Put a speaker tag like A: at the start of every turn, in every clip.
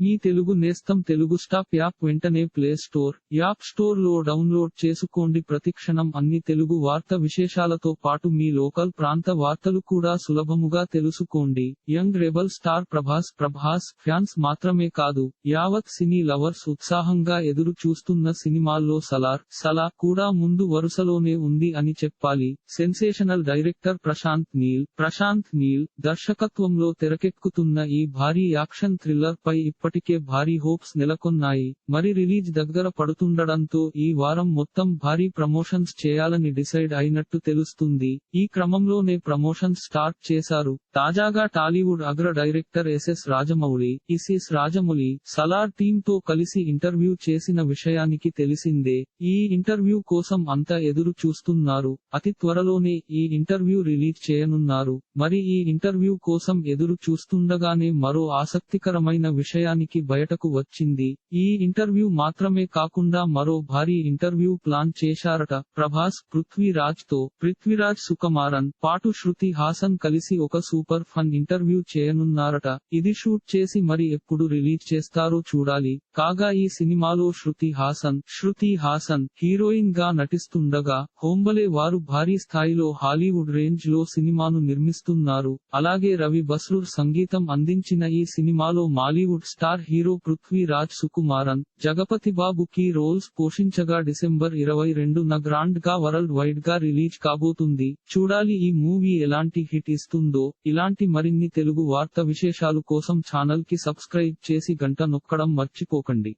A: మీ తెలుగు నేస్తం Telugu stop app వెంటనే play store app స్టోర్లో డౌన్లోడ్ చేసుకోండి. ప్రతిక్షణం అన్ని తెలుగు వార్త విశేషాలతో పాటు మీ లోకల్ ప్రాంత వార్తలు కూడా సులభముగా తెలుసుకోండి. Young rebel star Prabhas Prabhas fans మాత్రమే కాదు యావత్ సినీ లవర్స్ ఉత్సాహంగా ఎదురు చూస్తున్న సినిమాల్లో సలార్ సలా కూడా ముందు వరుసలోనే ఉంది అని చెప్పాలి. సెన్సేషనల్ డైరెక్టర్ ప్రశాంత్ నీల్ ప్రశాంత్ నీల్ దర్శకత్వంలో తెరకెక్కుతున్న ఈ భారీ యాక్షన్ థ్రిల్లర్ పై ఇప్పటికే భారీ హోప్స్ నెలకొన్నాయి. మరి రిలీజ్ దగ్గర పడుతుండడంతో ఈ వారం మొత్తం భారీ ప్రమోషన్స్ చేయాలని డిసైడ్ అయినట్టు తెలుస్తుంది. ఈ క్రమంలోనే ప్రమోషన్స్ స్టార్ట్ చేశారు. తాజాగా టాలీవుడ్ అగ్ర డైరెక్టర్ ఎస్ఎస్ రాజమౌళి ఇసిఎస్ రాజమౌళి సలార్ టీమ్తో కలిసి ఇంటర్వ్యూ చేసిన విషయానికి తెలిసిందే. ఈ ఇంటర్వ్యూ కోసం అంతా ఎదురు చూస్తున్నారు. అతి త్వరలోనే ఈ ఇంటర్వ్యూ రిలీజ్ చేయనున్నారు. మరి ఈ ఇంటర్వ్యూ కోసం ఎదురు చూస్తుండగానే మరో ఆసక్తికరమైన విషయాన్ని విషయానికి బయటకు వచ్చింది. ఈ ఇంటర్వ్యూ మాత్రమే కాకుండా మరో భారీ ఇంటర్వ్యూ ప్లాన్ చేశారట ప్రభాస్ పృథ్వీరాజ్తో. పృథ్వీరాజ్ సుకుమారన్ పాటు శృతి హాసన్ కలిసి ఒక సూపర్ ఫన్ ఇంటర్వ్యూ చేయనున్నారట. ఇది షూట్ చేసి మరి ఎప్పుడు రిలీజ్ చేస్తారో చూడాలి. కాగా ఈ సినిమాలో శృతి హాసన్ శృతి హాసన్ హీరోయిన్గా నటిస్తుండగా హోంబలే వారు భారీ స్థాయిలో హాలీవుడ్ రేంజ్లో సినిమాను నిర్మిస్తున్నారు. అలాగే రవి బస్రూర్ సంగీతం అందించిన ఈ సినిమాలో Mollywood star hero Prithviraj Sukumaran Jagapathi Babu key roles పోషించగా December ఇరవై రెండున గ్రాండ్గా వరల్డ్ వైడ్గా రిలీజ్ కాబోతుంది. చూడాలి ఈ మూవీ ఎలాంటి హిట్ ఇస్తుందో. ఇలాంటి మరిన్ని తెలుగు వార్త విశేషాలు కోసం ఛానల్కి సబ్స్క్రైబ్ చేసి గంట నొక్కడం మర్చిపోకండి.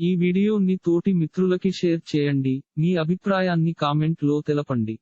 A: ఈ వీడియోని తోటి మిత్రులకి షేర్ చేయండి. మీ అభిప్రాయాన్ని కామెంట్లో తెలపండి.